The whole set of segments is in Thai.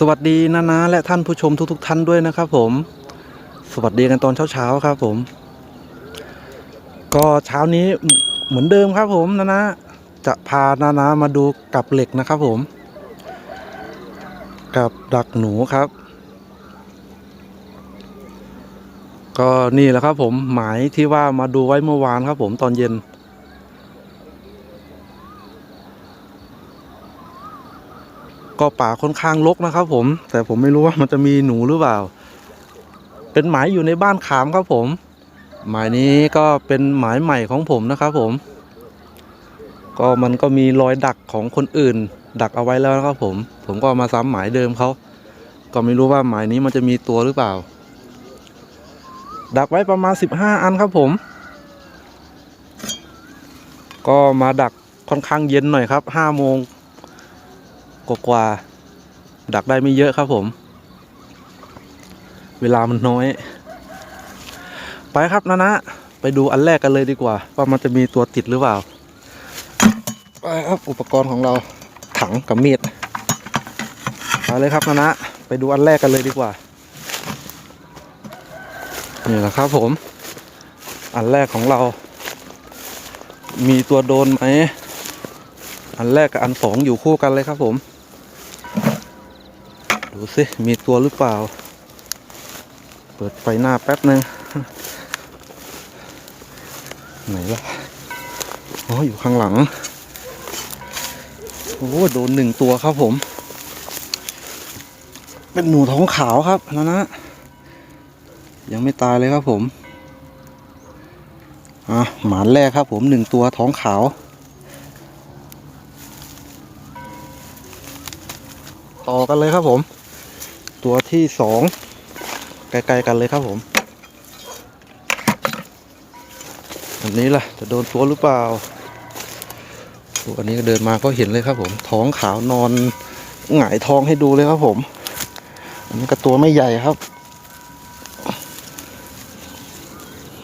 สวัสดีนะนะและท่านผู้ชมทุกๆทท่านด้วยนะครับผม สวัสดีกันตอนเช้าๆครับผม ก็เช้านี้เหมือนเดิมครับผมนะนะจะพานานามาดูกับเหล็กนะครับผม กับดักหนูครับ ก็นี่แหละครับผมหมายที่ว่ามาดูไว้เมื่อวานครับผมตอนเย็น ก็ป่าค่อนข้างรกนะครับ ผม แต่ผมไม่รู้ว่ามันจะมีหนูหรือเปล่า เป็นหมายอยู่ในบ้านขามครับผม หมายนี้ก็เป็นหมายใหม่ของผมนะครับ ผม ก็มันก็มีรอยดักของคนอื่น ดักเอาไว้แล้วนะครับผม ผมก็มาซ้ำหมายเดิมเขาก็ไม่รู้ว่าหมายนี้มันจะมีตัวหรือเปล่า ดักไว้ประมาณ 15 อันครับผม ก็มาดักค่อนข้างเย็นหน่อยครับ5โมง กกว่าๆดักได้ไม่เยอะครับผม เวลามันน้อย ไปครับนะนะไปดูอันแรกกันเลยดีกว่า ว่ามันจะมีตัวติดหรือเปล่า ไปครับอุปกรณ์ของเราถังกับมีดไปเลยครับนะนะไปดูอันแรกกันเลยดีกว่านี่แหละครับผม อันแรกของเรา มีตัวโดนไหม อันแรกกับอันสองอยู่คู่กันเลยครับผม ดูสิมีตัวหรือเปล่า เปิดไฟหน้าแป๊บหนึ่งไหนล่ะ อ๋อ อยู่ข้างหลัง โอ้โดนหนึ่งตัวครับผม เป็นหนูท้องขาวครับนะนะ ยังไม่ตายเลยครับผม อะ หมานแรกครับผมหนึ่งตัวท้องขาวต่อกันเลยครับผม ตัวที่สองใกล้ๆกันเลยครับผมอันนี้ล่ะจะโดนตัวหรือเปล่าตัวอันนี้ก็เดินมาก็เห็นเลยครับผม ท้องขาวนอนหงายท้องให้ดูเลยครับผม อันนี้ก็ตัวไม่ใหญ่ครับ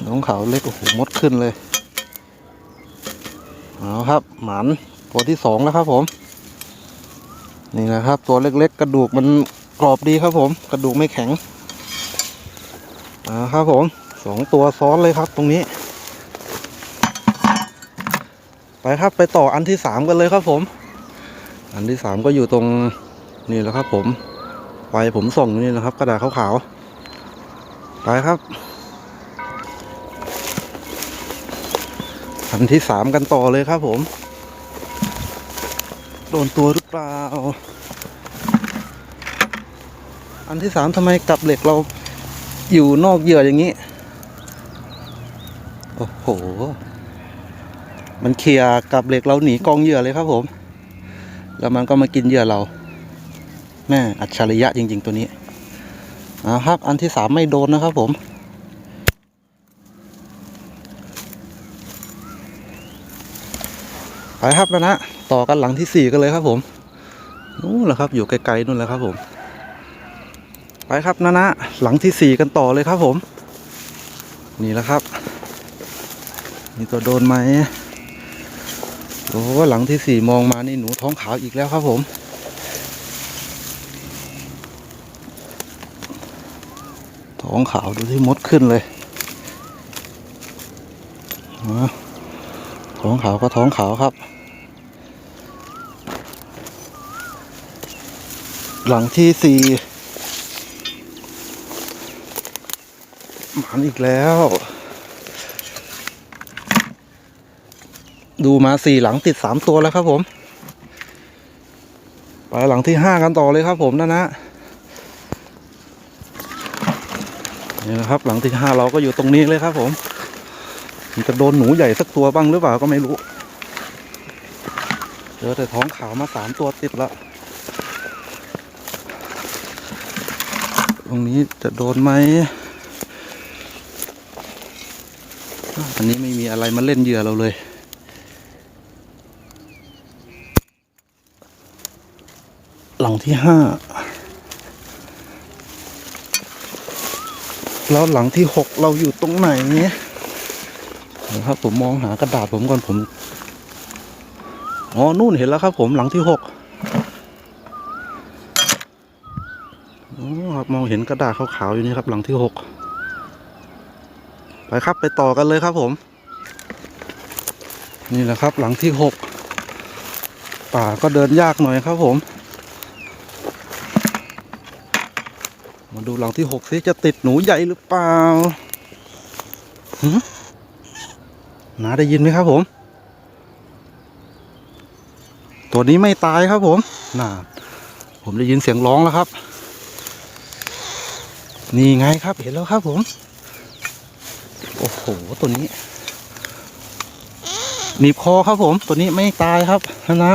น้องขาวเล็กโอ้โหมดขึ้นเลยเอาครับ หมันตัวที่สองแล้วครับผม นี่นะครับ ตัวเล็กๆกระดูกมัน รอบดีครับผม กระดูกไม่แข็งอ่าครับผมสองตัวซ้อนเลยครับตรงนี้ ไปครับไปต่ออันที่สามกันเลยครับผม อันที่สามก็อยู่ตรงนี่แหละครับ ผมไฟผมส่องนี่นะครับ กระดาษขาวๆไปครับ อันที่สามกันต่อเลยครับผม โดนตัวหรือเปล่า อันที่สามทำไมกับเหล็กเราอยู่นอกเหยื่ออย่างนี้ โอ้โห มันเคลียร์กับเหล็กเราหนีกองเหยื่อเลยครับผม แล้วมันก็มากินเหยื่อเรา แม่อัจฉริยะจริง ๆ ตัวนี้อ่าครับ อันที่สามไม่โดนนะครับผมไปครับนะนะต่อกันหลังที่สี่กันเลยครับผมนู่นแหละครับ อยู่ไกลๆนู่นแหละครับผม ไปครับนะนะหลังที่สี่กันต่อเลยครับผม นี่แหละครับ มีตัวโดนไหมโอ้หลังที่สี่มองมานี่หนูท้องขาวอีกแล้วครับผมท้องขาวดูที่มดขึ้นเลยท้องขาวก็ท้องขาวครับ หลังที่สี่ หมันอีกแล้ว ดูมาสี่หลังติดสามตัวแล้วครับผม ไปหลังที่ห้ากันต่อเลยครับผมนะนะนี่นะครับ หลังที่ห้าเราก็อยู่ตรงนี้เลยครับผมมันจะโดนหนูใหญ่สักตัวบ้างหรือเปล่าก็ไม่รู้เจอแต่ท้องขาวมาสามตัวติดล้วตรงนี้จะโดนไหม อันนี้ไม่มีอะไรมาเล่นเหยื่อเราเลย หลังที่ห้าแล้วหลังที่หกเราอยู่ตรงไหนเนี่ยนะครับ ผมมองหากระดาษผมก่อนผมอ๋อนู่นเห็นแล้วครับ ผมหลังที่หกมองเห็นกระดาษขาวๆอยู่นี่ครับ หลังที่หก ครับไปต่อกันเลยครับผม นี่แหละครับหลังที่หกป่าก็เดินยากหน่อยครับผม มาดูหลังที่หกสิจะติดหนูใหญ่หรือเปล่าหนาได้ยินไหมครับผม ตัวนี้ไม่ตายครับผมน่าผมได้ยินเสียงร้องแล้วครับ นี่ไงครับเห็นแล้วครับผม อ้โหตัวนี้หนีบคอครับผม ตัวนี้ไม่ตายครับนะนะ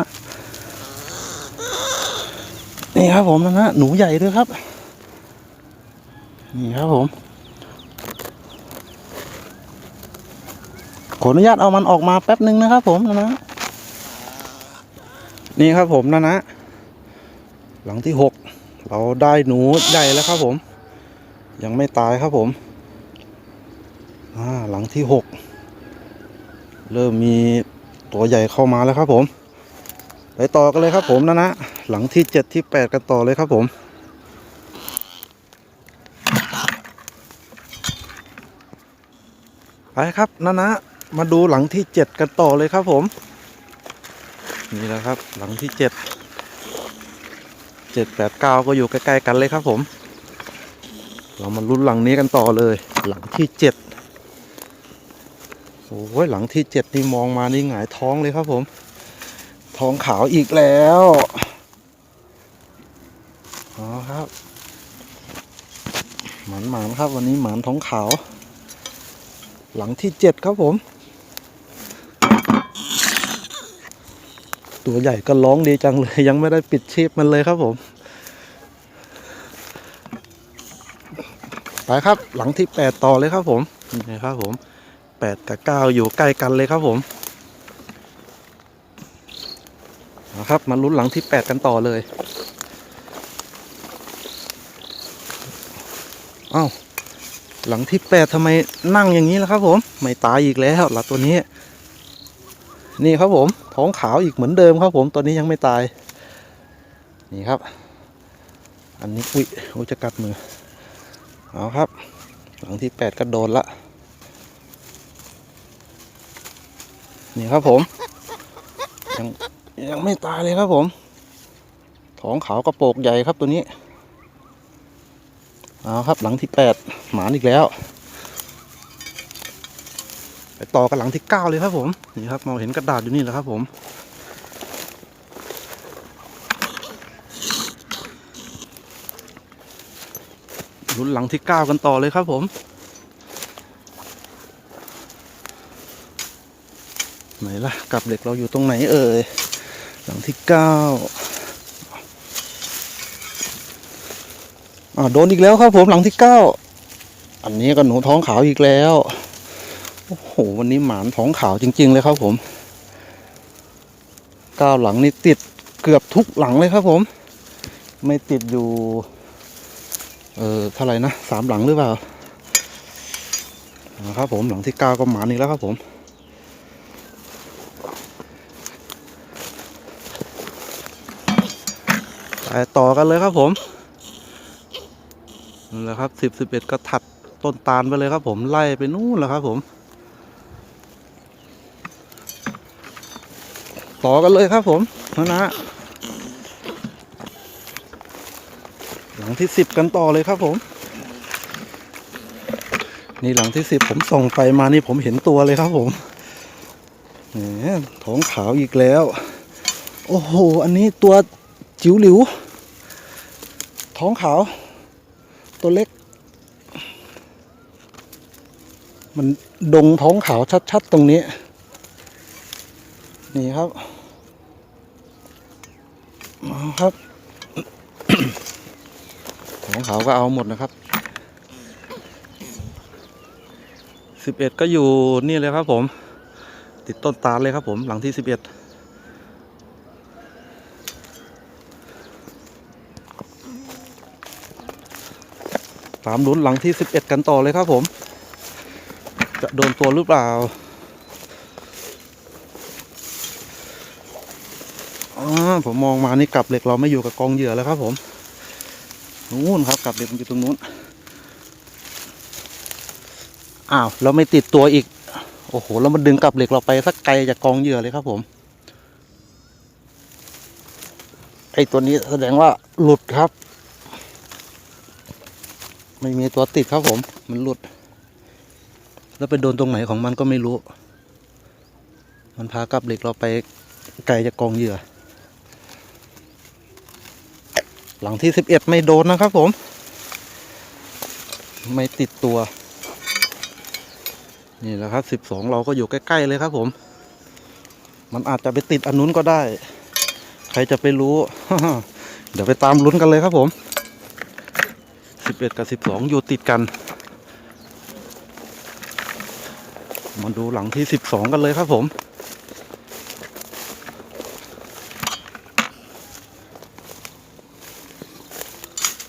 นี่ครับผมนะนะหนูใหญ่ด้วยครับ นี่ครับผมขออนุญาตเอามันออกมาแป๊บหนึ่งนะครับผมนะนะนี่ครับผมนะนะ หลังที่หกเราได้หนูใหญ่แล้วครับผม ยังไม่ตายครับผม หลังที่หกเริ่มมีตัวใหญ่เข้ามาแล้วครับผม ไปต่อกันเลยครับผมนะนะหลังที่เจ็ดที่แปดกันต่อเลยครับผมไปครับนะนะมาดูหลังที่เจ็ดกันต่อเลยครับผม นี่แหละครับ หลังที่เจ็ดเจ็ดแปดเก้าก็อยู่ใกล้ๆกันเลยครับผม เรามาลุ้นหลังนี้กันต่อเลย หลังที่เจ็ด โอ้ยหลังที่เจ็ดนี่มองมานี่หงายท้องเลยครับผม ท้องขาวอีกแล้วอ๋อครับหมานหมานครับ วันนี้หมานท้องขาว หลังที่เจ็ดครับผม ตัวใหญ่ก็ร้องดีจังเลย ยังไม่ได้ปิดชีพมันเลยครับผมไปครับหลังที่แปดต่อเลยครับผมนี่ครับผม แปดกับเก้าอยู่ใกล้กันเลยครับผมนะครับมาลุ้นหลังที่แปดกันต่อเลยเอ้าหลังที่แปดทำไมนั่งอย่างนี้ล่ะครับผม ไม่ตายอีกแล้วหลัตัวนี้ นี่ครับผมท้องขาวอีกเหมือนเดิมครับผมตัวนี้ยังไม่ตาย นี่ครับ อันนี้อุ้ยอุ้ยจะกัดมือเอาครับ หลังที่แปดก็โดนละ นี่ครับผม ยังยังไม่ตายเลยครับผมท้องขาวกระโปกใหญ่ครับตัวนี้เอาครับหลังที่แปดหมานอีกแล้วไปต่อกันหลังที่เก้าเลยครับผมนี่ครับมองเห็นกระดาษอยู่นี่แหละครับผมลุ้นหลังที่เก้ากันต่อเลยครับผม ไหนล่ะกับเหล็กเราอยู่ตรงไหนเอ่ยหลังที่เก้าอ่าโดนอีกแล้วครับผมหลังที่เก้าอันนี้ก็หนูท้องขาวอีกแล้วโอ้โหวันนี้หมานท้องขาวจริง ๆ เลยครับผมเก้าหลังนี่ติดเกือบทุกหลังเลยครับผม ไม่ติดอยู่ เออเท่าไหร่นะสามหลังหรือเปล่านะครับผมหลังที่เก้าก็หมานอีกแล้วครับผม ไปต่อกันเลยครับผมนั่นแหละครับสิบสิบเอ็ดก็ถัดต้นตาลไปเลยครับผมไล่ไปนู่นแล้วครับผม ต่อกันเลยครับผมนะนะหลังที่สิบกันต่อเลยครับผม นี่หลังที่สิบผมส่องไปมานี่ผมเห็นตัวเลยครับผมแหมท้องขาวอีกแล้ว โอ้โห อันนี้ตัว จิ๋วหลิว ท้องขาว ตัวเล็ก มันดงท้องขาวชัด ๆ ตรงนี้ นี่ครับเอาครับ ของเขาก็เอาหมดนะครับ สิบเอ็ดก็อยู่นี่เลยครับผม ติดต้นตาลเลยครับผมหลังที่สิบเอ็ด ตามลุ้นหลังที่สิบเอ็ดกันต่อเลยครับผม จะโดนตัวหรือเปล่าผมมองมานี่กลับเหล็กเราไม่อยู่กับกองเหยื่อแล้วครับผมนู้นครับกลับเหล็กมันอยู่ตรงนู้น อ้าวเราไม่ติดตัวอีก โอ้โหแล้วมันดึงกลับเหล็กเราไปสักไกลจากกองเหยื่อเลยครับผม ไอตัวนี้แสดงว่าหลุดครับ ไม่มีตัวติดครับผม มันหลุด แล้วไปโดนตรงไหนของมันก็ไม่รู้ มันพากลับเหล็กเราไปไกลจากกองเหยื่อ หลังที่สิบเอ็ดไม่โดนนะครับผม ไม่ติดตัว นี่แหละครับสิบสองเราก็อยู่ใกล้ๆเลยครับผม มันอาจจะไปติดอันนู้นก็ได้ ใครจะไปรู้ เดี๋ยวไปตามลุ้นกันเลยครับผม สิบเอ็ดกับสิบสองอยู่ติดกัน มาดูหลังที่สิบสองกันเลยครับผม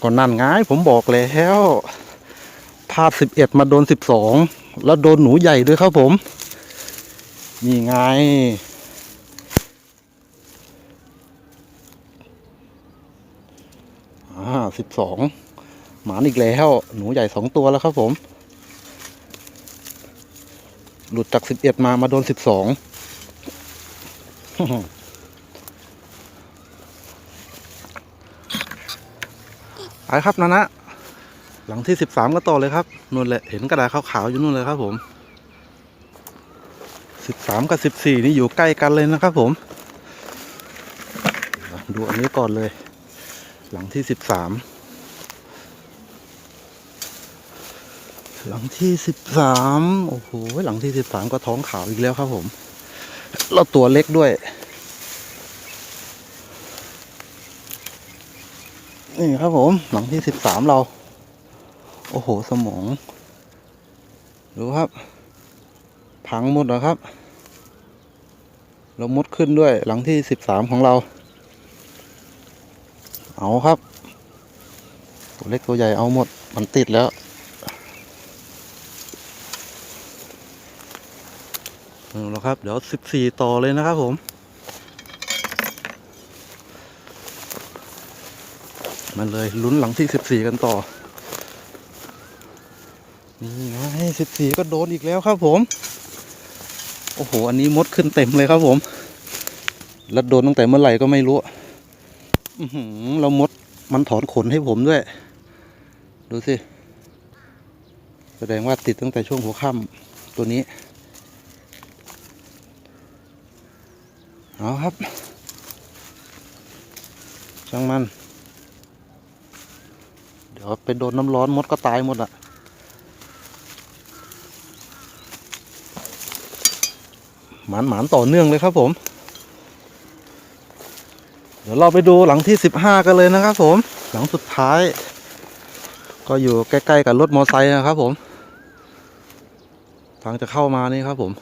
ก็นั่นไงผมบอกแล้วพลาดสิบเอ็ดมาโดนสิบสองแล้วโดนหนูใหญ่ด้วยครับผม นี่ไง อ่าสิบสอง หมานอีกแล้ว หนูใหญ่สองตัวแล้วครับผม หลุดจากสิบเอ็ดมามาโดนสิบสองไปครับนะนะหลังที่สิบสามก็ต่อเลยครับนู่นแหละเห็นกระดาษขาวๆอยู่นู่นเลยครับผมสิบสามกับสิบสี่นี่อยู่ใกล้กันเลยนะครับผม ดูอันนี้ก่อนเลย หลังที่สิบสาม หลังที่สิบสามโอ้โห หลังที่สิบสามก็ท้องขาวอีกแล้วครับผม แล้วตัวเล็กด้วย นี่ครับผม หลังที่สิบสามเรา โอ้โห สมอง ดูครับ พังหมดแล้วครับ เรามดขึ้นด้วย หลังที่สิบสามของเรา เอาครับ ตัวเล็กตัวใหญ่เอาหมด มันติดแล้ว เอาแล้ว ครับ เดี๋ยวสิบสี่ต่อเลยนะครับผม มันเลยลุ้นหลังที่สิบสี่กันต่อ นี่ไงสิบสี่ก็โดนอีกแล้วครับผม โอ้โห อันนี้มดขึ้นเต็มเลยครับผม แล้วโดนตั้งแต่เมื่อไหร่ก็ไม่รู้เรามดมันถอนขนให้ผมด้วย ดูสิ แสดงว่าติดตั้งแต่ช่วงหัวค่ำตัวนี้ เอาครับช่างมัน เดี๋ยวไปโดนน้ำร้อนมดก็ตายหมดอะหมานหมานต่อเนื่องเลยครับผม เดี๋ยวเราไปดูหลังที่สิบห้ากันเลยนะครับผม หลังสุดท้าย ก็อยู่ใกล้ๆกับรถมอไซค์นะครับผม ทางจะเข้ามานี่ครับผม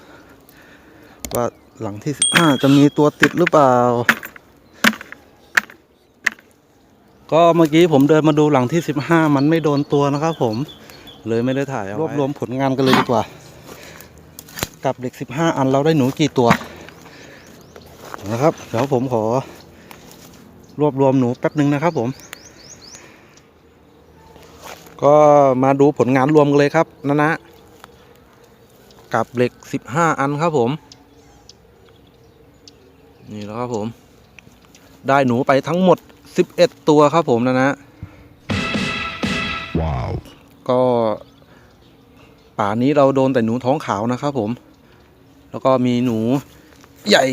ว่า หลังที่สิบห้าจะมีตัวติดหรือเปล่า ก็เมื่อกี้ผมเดินมาดูหลังที่สิบห้ามันไม่โดนตัวนะครับผม เลยไม่ได้ถ่ายรวบรวมผลงานกันเลยดีกว่า กับเด็กสิบห้าอันเราได้หนูกี่ตัวนะครับ เดี๋ยวผมขอ รวบรวมหนูแป๊บหนึ่งนะครับผม ก็มาดูผลงานรวมกันเลยครับนะนะกับเหล็กสิบห้าอันครับผม นี่แล้วครับผม ได้หนูไปทั้งหมดสิบเอ็ดตัวครับผมนะนะ Wow. ก็ป่านี้เราโดนแต่หนูท้องขาวนะครับผม แล้วก็มีหนูใหญ่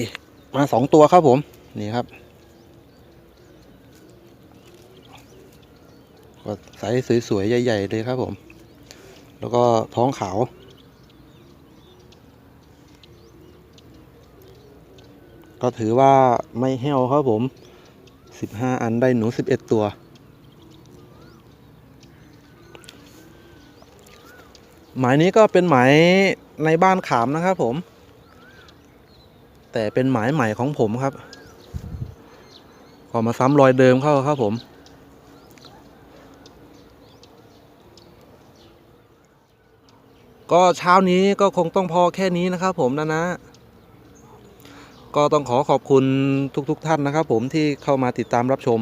มาสองตัวครับผม นี่ครับก็ไซส์สวยๆ ใหญ่ ๆ เลยครับผม แล้วก็ท้องขาว ก็ถือว่าไม่แห้วครับผมสิบห้าอันได้หนูสิบเอ็ดตัว หมายนี้ก็เป็นหมายในบ้านขามนะครับผม แต่เป็นหมายใหม่ของผมครับ ก็มาซ้ำรอยเดิมเข้าครับผมก็เช้านี้ก็คงต้องพอแค่นี้นะครับผมนะนะ ก็ต้องขอขอบคุณทุกๆทท่านนะครับผมที่เข้ามาติดตามรับชม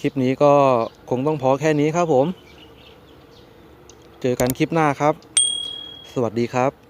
คลิปนี้ก็คงต้องพอแค่นี้ครับผม เจอกันคลิปหน้าครับ สวัสดีครับ